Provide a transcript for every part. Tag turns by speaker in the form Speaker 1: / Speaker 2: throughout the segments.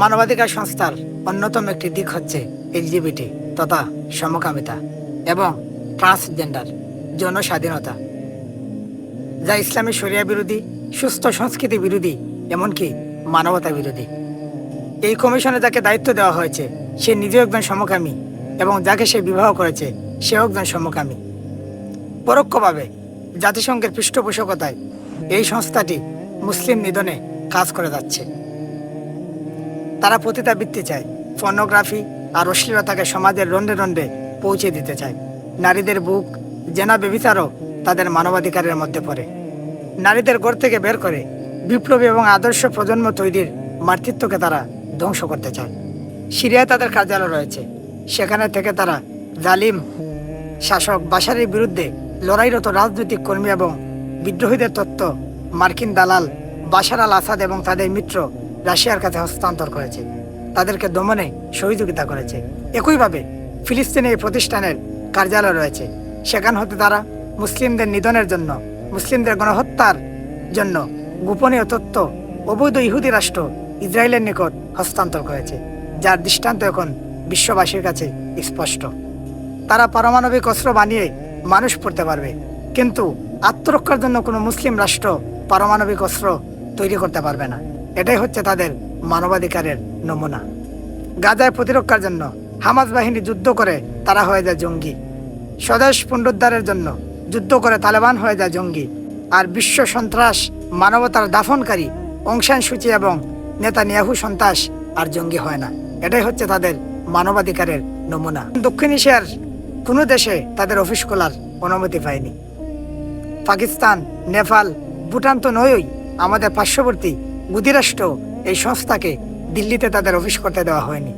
Speaker 1: মানবাধিকার সংস্থার অন্যতম একটি দিক হচ্ছে এলজিবিটি তথা সমকামিতা এবং ট্রান্সজেন্ডার যৌন স্বাধীনতা যা ইসলামী শরিয়া বিরোধী, সুস্থ সংস্কৃতি বিরোধী, এমনকি মানবতা বিরোধী। এই কমিশনে যাকে দায়িত্ব দেওয়া হয়েছে, সে নিজেও একজন সমকামী এবং যাকে সে বিবাহ করেছে, সেও একজন সমকামী। পরোক্ষভাবে জাতিসংঘের পৃষ্ঠপোষকতায় এই সংস্থাটি মুসলিম নিধনে কাজ করে যাচ্ছে। তারা পতিতাবৃত্তি চায়। পর্নোগ্রাফি আর অশ্লীলতাকে সমাজের রন্ডে রন্ডে পৌঁছে দিতে চায়। নারীদের বুক জেনা বেবিচারও তাদের মানবাধিকারের মধ্যে পড়ে। নারীদের ঘর থেকে বের করে বিপ্লবী এবং আদর্শ প্রজন্ম তৈরির মাতৃত্বকে তারা ধ্বংস করতে চায়। সিরিয়ায় তাদের কার্যালয় রয়েছে। সেখানে থেকে তারা জালিম শাসক বাশারের বিরুদ্ধে লড়াইরত রাজনৈতিক কর্মী এবং বিদ্রোহীদের তত্ত্ব মার্কিন দালাল বাশার আল আসাদ এবং তাদের মিত্র রাশিয়ার কাছে হস্তান্তর করেছে। তাদেরকে দমনে সহযোগিতা করেছে। একইভাবে ফিলিস্তিনে এই প্রতিষ্ঠানের কার্যালয় রয়েছে। সেখান হতে তারা মুসলিমদের নিধনের জন্য, মুসলিমদের গণহত্যার জন্য গোপনীয় তথ্য, অবৈধ ইহুদি রাষ্ট্র ইসরায়েলের নিকট হস্তান্তর করেছে, যার দৃষ্টান্ত এখন বিশ্ববাসীর কাছে স্পষ্ট। তারা পারমাণবিক অস্ত্র বানিয়ে মানুষ পড়তে পারবে, কিন্তু আত্মরক্ষার জন্য কোনো মুসলিম রাষ্ট্র পারমাণবিক অস্ত্র তৈরি করতে পারবে না। এটাই হচ্ছে তাদের মানবাধিকারের নমুনা। গাজায় প্রতিরক্ষার জন্য হামাজ বাহিনী যুদ্ধ করে তারা হয়ে যায় জঙ্গি। স্বদেশ পুনরুদ্ধারের জন্য যুদ্ধ করে তালেবান হয়ে যায় জঙ্গি। আর বিশ্ব সন্ত্রাস, মানবতার দাফনকারী অংশান সূচি এবং নেতা নিয়াহু সন্ত্রাস আর জঙ্গি হয় না। এটাই হচ্ছে তাদের মানবাধিকারের নমুনা। দক্ষিণ এশিয়ার কোনো দেশে তাদের অফিস খোলার অনুমতি পায়নি। পাকিস্তান, নেপাল, ভুটান তো নয়ই, আমাদের পার্শ্ববর্তী গুদিরাষ্ট্র এই সংস্থাকে দিল্লিতে তাদের অফিস করতে দেওয়া হয়নি।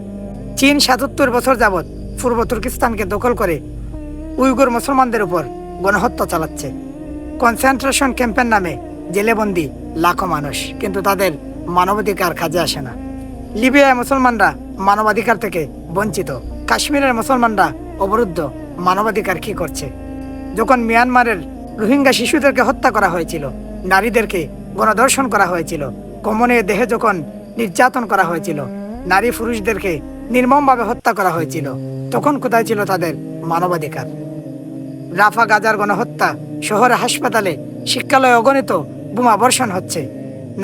Speaker 1: চীন সাতাত্তর বছর যাবৎ পূর্ব তুর্কিস্তানকে দখল করে উইগুর মুসলমানদের উপর গণহত্যা চালাচ্ছে। কনসেন্ট্রেশন ক্যাম্পের নামে জেলেবন্দি লাখো মানুষ, কিন্তু তাদের মানবাধিকার কাজে আসে না। লিবিয়ায় মুসলমানরা মানবাধিকার থেকে বঞ্চিত। কাশ্মীরের মুসলমানরা অবরুদ্ধ। মানবাধিকার কি করছে? যখন মিয়ানমারের রোহিঙ্গা শিশুদেরকে হত্যা করা হয়েছিল, নারীদেরকে গণধর্ষণ করা হয়েছিল কমনের দেহে যখন নির্যাতন করা হয়েছিল, নারী পুরুষদেরকে নির্মমভাবে হত্যা করা হয়েছিল, তখন কোথায় ছিল তাদের মানবাধিকার? রাফা গাজার গণহত্যা, শহরে হাসপাতালে শিক্ষালয়ে অগণিত বোমা বর্ষণ হচ্ছে,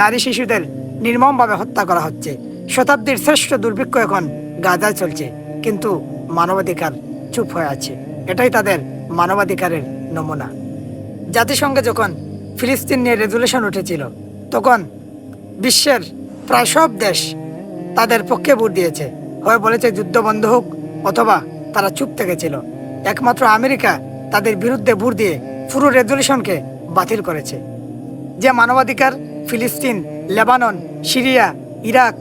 Speaker 1: নারী শিশুদের নির্মমভাবে হত্যা করা হচ্ছে, শতাব্দীর শ্রেষ্ঠ দুর্ভিক্ষ এখন গাজায় চলছে, কিন্তু মানবাধিকার চুপ হয়ে আছে, এটাই তাদের মানবাধিকারের নমুনা। জাতিসংঘে যখন ফিলিস্তিন নিয়ে রেজুলেশন উঠেছিল, তখন বিশ্বের প্রায় সব দেশ তাদের পক্ষে ভোট দিয়েছে। হয় বলেছে যুদ্ধ বন্ধ হোক অথবা তারা চুপ থেকেছিল একমাত্র আমেরিকা তাদের বিরুদ্ধে ভোট দিয়ে পুরো রেজলিউশনকে বাতিল করেছে। যে মানবাধিকার, ফিলিস্তিন, Lebanon, Syria, Iraq,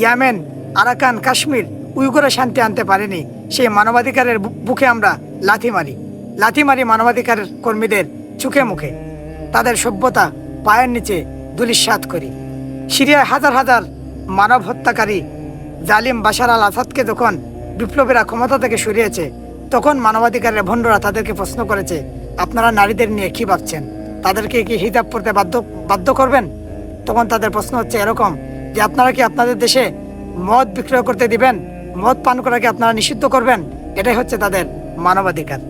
Speaker 1: Yemen, Arakan, Kashmir উইগুরে শান্তি আনতে পারেনি, সেই মানবাধিকারের বুকে আমরা লাথি মারি। লাথি মারি মানবাধিকারের কর্মীদের চোখে মুখে। তাদের সভ্যতা পায়ের নিচে দুলিশ্বাত করি। সিরিয়ায় হাজার হাজার মানব হত্যাকারী জালিম বাশার আল আসাদকে যখন বিপ্লবীরা ক্ষমতা থেকে সরিয়েছে, তখন মানবাধিকারের ভণ্ডরা তাদেরকে প্রশ্ন করেছে, আপনারা নারীদের নিয়ে কি ভাবছেন? তাদেরকে কি হিজাব পড়তে বাধ্য বাধ্য করবেন? তখন তাদের প্রশ্ন হচ্ছে এরকম, যে আপনারা কি আপনাদের দেশে মদ বিক্রয় করতে দিবেন? মদ পান করাকে আপনারা নিষিদ্ধ করবেন? এটাই হচ্ছে তাদের মানবাধিকার।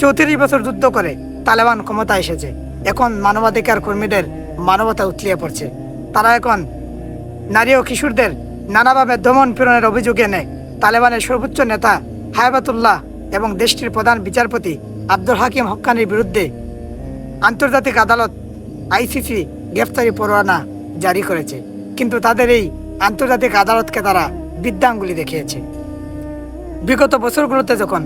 Speaker 1: চৌত্রিশ বছর যুদ্ধ করে তালেবান ক্ষমতা এসেছে। এখন মানবাধিকার কর্মীদের মানবতা উতলিয়ে পড়ছে। তারা এখন নারী ও কিশোরদের নানাভাবে দমন পীড়নের অভিযোগ এনে তালেবানের সর্বোচ্চ নেতা হায়াবাতুল্লাহ এবং দেশটির প্রধান বিচারপতি আব্দুল হাকিম হক্কানির বিরুদ্ধে আন্তর্জাতিক আদালত আইসিসি গ্রেফতারি পরোয়ানা জারি করেছে। কিন্তু তাদের এই আন্তর্জাতিক আদালতকে তারা বিদ্যাঙ্গুলি দেখিয়েছে। বিগত বছরগুলোতে যখন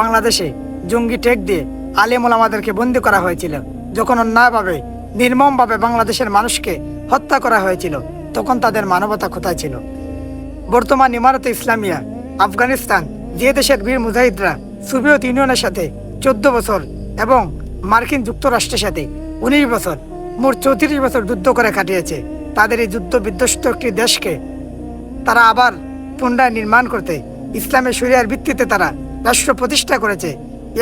Speaker 1: বাংলাদেশে জঙ্গি টেক দিয়ে আলিমুল আমাদেরকে বন্দি করা হয়েছিল, যখন অন্যায়ভাবে, নির্মমভাবে বাংলাদেশের মানুষকে হত্যা করা হয়েছিল। তখন তাদের মানবতা কোথায় ছিল? বর্তমান ইমারতে ইসলামিয়া, আফগানিস্তান, যে দেশের বীর মুজাহিদরা সোভিয়েত ইউনিয়নের সাথে চোদ্দ বছর এবং মার্কিন যুক্তরাষ্ট্রের সাথে উনিশ বছর, মোট চৌত্রিশ বছর যুদ্ধ করে কাটিয়েছে, তাদের এই যুদ্ধ বিধ্বস্ত একটি দেশকে তারা আবার পুনরায় নির্মাণ করতে ইসলামের শরিয়ার ভিত্তিতে তারা রাষ্ট্র প্রতিষ্ঠা করেছে।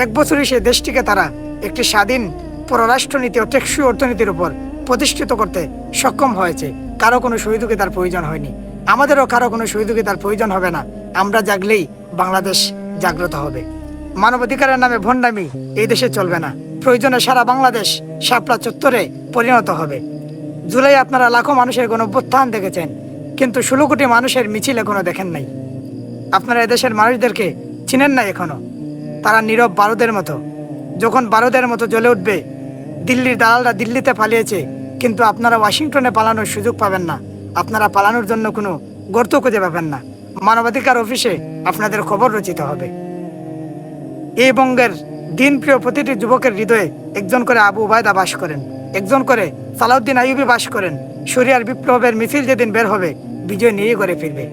Speaker 1: এক বছরই সেই দেশটিকে তারা একটি স্বাধীন পররাষ্ট্রনীতি ও টেকসই অর্থনীতির উপর প্রতিষ্ঠিত করতে সক্ষম হয়েছে। কারও কোনো সহযোগিতার প্রয়োজন হয়নি। আমাদেরও কারও কোনো সহযোগিতার প্রয়োজন হবে না। আমরা জাগলেই বাংলাদেশ জাগ্রত হবে। মানবাধিকারের নামে ভণ্ডামি এই দেশে চলবে না। প্রয়োজনে সারা বাংলাদেশ শাপলা চত্বরে পরিণত হবে। জুলাই আপনারা লাখো মানুষের কোনো অভ্যুত্থান দেখেছেন, কিন্তু ষোলো কোটি মানুষের মিছিল এখনও দেখেন নাই। আপনারা এদেশের মানুষদেরকে চিনেন না এখনও। তারা নীরব বারুদের মতো। যখন বারুদের মতো জ্বলে উঠবে, দিল্লির দালালরা দিল্লিতে পালিয়েছে কিন্তু আপনারা ওয়াশিংটনে পালানোর সুযোগ পাবেন না। আপনারা পালানোর জন্য কোনো গর্ত খুঁজে পাবেন না। মানবাধিকার অফিসে আপনাদের খবর রচিত হবে। এই বঙ্গের দিনপ্রিয় প্রতিটি যুবকের হৃদয়ে একজন করে আবু উবায়দা বাস করেন, একজন করে সালাউদ্দিন আইবি বাস করেন। শরিয়ার বিপ্লবের মিছিল যেদিন বের হবে, বিজয় নিয়ে করে ফিরবে।